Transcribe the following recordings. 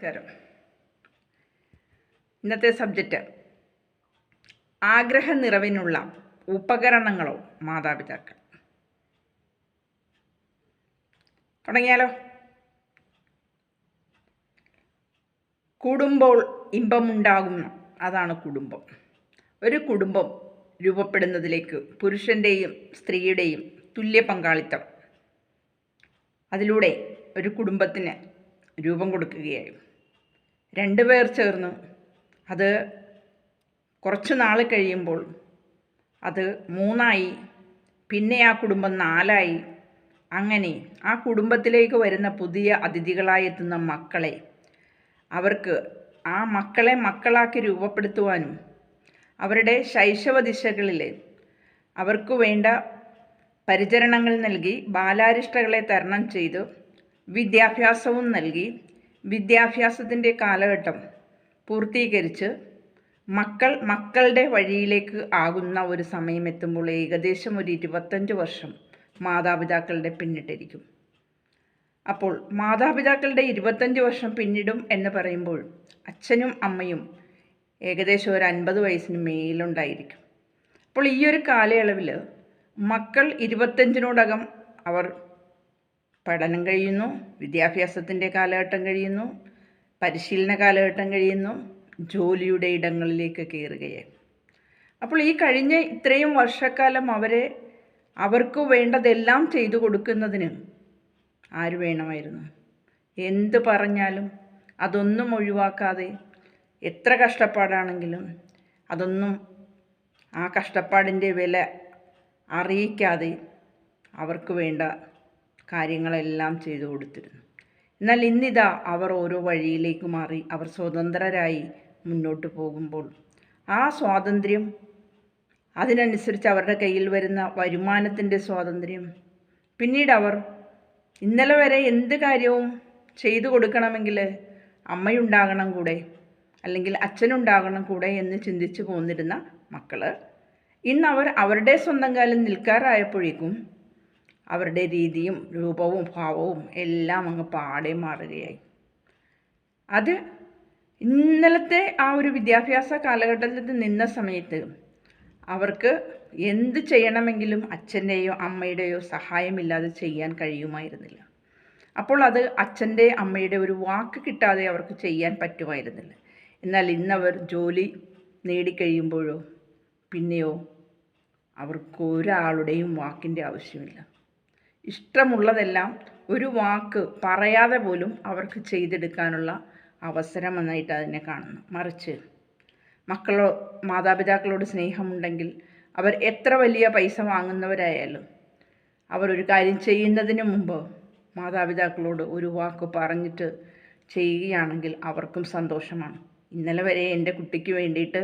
നമസ്കാരം. ഇന്നത്തെ സബ്ജക്റ്റ് ആഗ്രഹ നിറവിനുള്ള ഉപകരണങ്ങളോ മാതാപിതാക്കൾ. തുടങ്ങിയാലോ? കൂടുമ്പോൾ ഇമ്പമുണ്ടാകുന്ന അതാണ് കുടുംബം. ഒരു കുടുംബം രൂപപ്പെടുന്നതിലേക്ക് പുരുഷന്റെയും സ്ത്രീയുടെയും തുല്യ പങ്കാളിത്തം. അതിലൂടെ ഒരു കുടുംബത്തിന് രൂപം കൊടുക്കുകയായി രണ്ടുപേർ ചേർന്ന് അത് കുറച്ച് നാൾ കഴിയുമ്പോൾ അത് മൂന്നായി പിന്നെ ആ കുടുംബം നാലായി. അങ്ങനെ ആ കുടുംബത്തിലേക്ക് വരുന്ന പുതിയ അതിഥികളായി എത്തുന്ന മക്കളെ അവർക്ക് ആ മക്കളെ മക്കളാക്കി രൂപപ്പെടുത്തുവാനും അവരുടെ ശൈശവ ദിശകളിൽ അവർക്ക് വേണ്ട പരിചരണങ്ങൾ നൽകി ബാലാരിഷ്ടകളെ തരണം ചെയ്ത് വിദ്യാഭ്യാസവും നൽകി വിദ്യാഭ്യാസത്തിന്റെ കാലഘട്ടം പൂർത്തീകരിച്ച് മക്കൾ മക്കളുടെ വഴിയിലേക്ക് ആകുന്ന ഒരു സമയം എത്തുമ്പോൾ ഏകദേശം ഒരു ഇരുപത്തഞ്ച് വർഷം മാതാപിതാക്കളുടെ പിന്നിട്ടിരിക്കും. അപ്പോൾ മാതാപിതാക്കളുടെ ഇരുപത്തഞ്ച് വർഷം പിന്നിടും എന്ന് പറയുമ്പോൾ അച്ഛനും അമ്മയും ഏകദേശം ഒരു അൻപത് വയസ്സിന് മേലുണ്ടായിരിക്കും. അപ്പോൾ ഈ ഒരു കാലയളവിൽ മക്കൾ ഇരുപത്തഞ്ചിനോടകം അവർ പഠനം കഴിയുന്നു വിദ്യാഭ്യാസത്തിന്റെ കാലഘട്ടം കഴിയുന്നു പരിശീലന കാലഘട്ടം കഴിയുന്നു ജോലിയുടെ ഇടങ്ങളിലേക്ക് കയറുകയായി അപ്പോൾ ഈ കഴിഞ്ഞ ഇത്രയും വർഷക്കാലം അവരെ അവർക്ക് വേണ്ടതെല്ലാം ചെയ്തു കൊടുക്കുന്നതിന് ആര് വേണമായിരുന്നു? എന്ത് പറഞ്ഞാലും അതൊന്നും ഒഴിവാക്കാതെ എത്ര കഷ്ടപ്പാടാണെങ്കിലും അതൊന്നും ആ കഷ്ടപ്പാടിന്റെ വില അറിയിക്കാതെ അവർക്ക് വേണ്ട കാര്യങ്ങളെല്ലാം ചെയ്തു കൊടുത്തിരുന്നു. എന്നാൽ ഇന്നിതാ അവർ ഓരോ വഴിയിലേക്ക് മാറി അവർ സ്വതന്ത്രരായി മുന്നോട്ട് പോകുമ്പോൾ ആ സ്വാതന്ത്ര്യം അതിനനുസരിച്ച് അവരുടെ കയ്യിൽ വരുന്ന വരുമാനത്തിന്റെ സ്വാതന്ത്ര്യം. പിന്നീട് അവർ ഇന്നലെ വരെ എന്ത് കാര്യവും ചെയ്തു കൊടുക്കണമെങ്കിൽ അമ്മയുണ്ടാകണം കൂടെ അല്ലെങ്കിൽ അച്ഛനുണ്ടാകണം കൂടെ എന്ന് ചിന്തിച്ചു പോന്നിരുന്ന മക്കൾ ഇന്ന് അവർ അവരുടെ സ്വന്തം കാലം നിൽക്കാറായപ്പോഴേക്കും അവരുടെ രീതിയും രൂപവും ഭാവവും എല്ലാം അങ്ങ് പാടെ മാറുകയായി. അത് ഇന്നലത്തെ ആ ഒരു വിദ്യാഭ്യാസ കാലഘട്ടത്തിൽ നിന്ന സമയത്ത് അവർക്ക് എന്ത് ചെയ്യണമെങ്കിലും അച്ഛന്റെയോ അമ്മയുടെയോ സഹായമില്ലാതെ ചെയ്യാൻ കഴിയുമായിരുന്നില്ല. അപ്പോൾ അത് അച്ഛന്റെ അമ്മയുടെ ഒരു വാക്ക് കിട്ടാതെ അവർക്ക് ചെയ്യാൻ പറ്റുമായിരുന്നില്ല. എന്നാൽ ഇന്നവർ ജോലി നേടിക്കഴിയുമ്പോഴോ പിന്നെയോ അവർക്ക് ഒരാളുടെയും വാക്കിന്റെ ആവശ്യമില്ല. ഇഷ്ടമുള്ളതെല്ലാം ഒരു വാക്ക് പറയാതെ പോലും അവർക്ക് ചെയ്തെടുക്കാനുള്ള അവസരം എന്നായിട്ട് അതിനെ കാണുന്നു. മറിച്ച് മക്കളോ മാതാപിതാക്കളോട് സ്നേഹമുണ്ടെങ്കിൽ അവർ എത്ര വലിയ പൈസ വാങ്ങുന്നവരായാലും അവരൊരു കാര്യം ചെയ്യുന്നതിന് മുമ്പ് മാതാപിതാക്കളോട് ഒരു വാക്ക് പറഞ്ഞിട്ട് ചെയ്യുകയാണെങ്കിൽ അവർക്കും സന്തോഷമാണ്. ഇന്നലെ വരെ എന്റെ കുട്ടിക്ക് വേണ്ടിയിട്ട്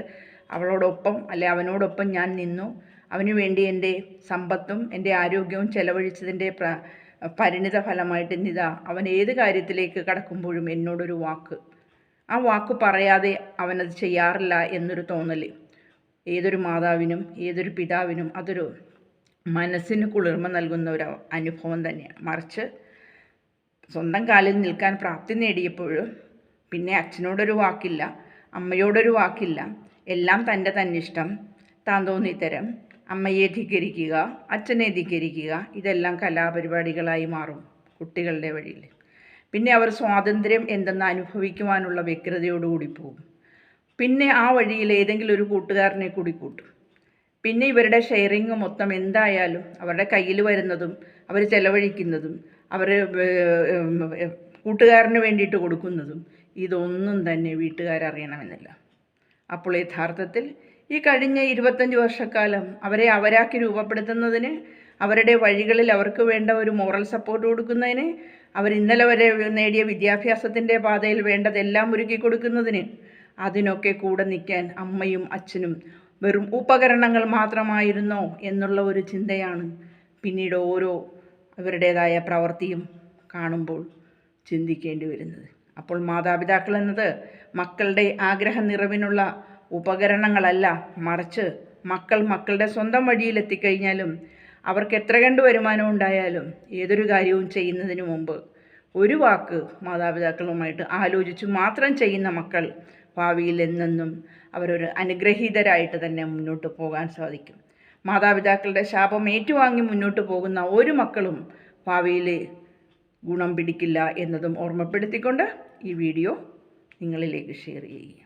അവളോടൊപ്പം അല്ലെ അവനോടൊപ്പം ഞാൻ നിന്നു. അവന് വേണ്ടി എന്റെ സമ്പത്തും എന്റെ ആരോഗ്യവും ചെലവഴിച്ചതിന്റെ പ്ര പരിണിത ഫലമായിട്ട് ഇന്നിതാ. അവൻ ഏത് കാര്യത്തിലേക്ക് കടക്കുമ്പോഴും എന്നോടൊരു വാക്ക്. ആ വാക്ക് പറയാതെ അവനത് ചെയ്യാറില്ല എന്നൊരു തോന്നൽ. ഏതൊരു മാതാവിനും ഏതൊരു പിതാവിനും അതൊരു മനസ്സിന് കുളിർമ നൽകുന്ന ഒരു അനുഭവം തന്നെയാണ് മറിച്ച് സ്വന്തം കാലിൽ നിൽക്കാൻ പ്രാപ്തി നേടിയപ്പോൾ പിന്നെ അച്ഛനോടൊരു വാക്കില്ല അമ്മയോടൊരു വാക്കില്ല. എല്ലാം തന്റെ തന്നിഷ്ടം താൻ തോന്നിത്തരം. അമ്മയെ ധിക്കരിക്കുക അച്ഛനെ ധിക്കരിക്കുക ഇതെല്ലാം കലാപരിപാടികളായി മാറും കുട്ടികളുടെ വഴിയിൽ. പിന്നെ അവർ സ്വാതന്ത്ര്യം എന്തെന്ന് അനുഭവിക്കുവാനുള്ള വ്യഗ്രതയോടുകൂടി പോകും. പിന്നെ ആ വഴിയിൽ ഏതെങ്കിലും ഒരു കൂട്ടുകാരനെ കൂടി കൂട്ടും. പിന്നെ ഇവരുടെ ഷെയറിങ് മൊത്തം എന്തായാലും അവരുടെ കയ്യിൽ വരുന്നതും അവർ ചെലവഴിക്കുന്നതും അവർ കൂട്ടുകാരന് വേണ്ടിയിട്ട് കൊടുക്കുന്നതും ഇതൊന്നും തന്നെ വീട്ടുകാരറിയണമെന്നില്ല. അപ്പോൾ യഥാർത്ഥത്തിൽ ഈ കഴിഞ്ഞ ഇരുപത്തഞ്ച് വർഷക്കാലം അവരെ അവരാക്കി രൂപപ്പെടുത്തുന്നതിന് അവരുടെ വഴികളിൽ അവർക്ക് വേണ്ട ഒരു മോറൽ സപ്പോർട്ട് കൊടുക്കുന്നതിന് അവർ ഇന്നലെ വരെ നേടിയ വിദ്യാഭ്യാസത്തിന്റെ പാതയിൽ വേണ്ടതെല്ലാം ഒരുക്കി കൊടുക്കുന്നതിന് അതിനൊക്കെ കൂടെ നിൽക്കാൻ അമ്മയും അച്ഛനും വെറും ഉപകരണങ്ങൾ മാത്രമായിരുന്നോ എന്നുള്ള ഒരു ചിന്തയാണ് പിന്നീട് ഓരോ അവരുടേതായ പ്രവൃത്തിയും കാണുമ്പോൾ ചിന്തിക്കേണ്ടി വരുന്നത്. അപ്പോൾ മാതാപിതാക്കൾ എന്നത് മക്കളുടെ ആഗ്രഹ നിറവിനുള്ള ഉപകരണങ്ങളല്ല. മറിച്ച് മക്കൾ മക്കളുടെ സ്വന്തം വഴിയിലെത്തിക്കഴിഞ്ഞാലും അവർക്ക് എത്ര കണ്ട് വരുമാനം ഉണ്ടായാലും ഏതൊരു കാര്യവും ചെയ്യുന്നതിന് മുമ്പ് ഒരു വാക്ക് മാതാപിതാക്കളുമായിട്ട് ആലോചിച്ച് മാത്രം ചെയ്യുന്ന മക്കൾ ഭാവിയിൽ എന്നെന്നും അവരൊരു അനുഗ്രഹീതരായിട്ട് തന്നെ മുന്നോട്ട് പോകാൻ സാധിക്കും. മാതാപിതാക്കളുടെ ശാപം ഏറ്റുവാങ്ങി മുന്നോട്ട് പോകുന്ന ഒരു മക്കളും ഭാവിയിൽ ഗുണം പിടിക്കില്ല എന്നതും ഓർമ്മപ്പെടുത്തിക്കൊണ്ട് ഈ വീഡിയോ നിങ്ങളിലേക്ക് ഷെയർ ചെയ്യുക.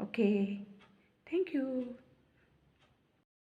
Okay. Thank you.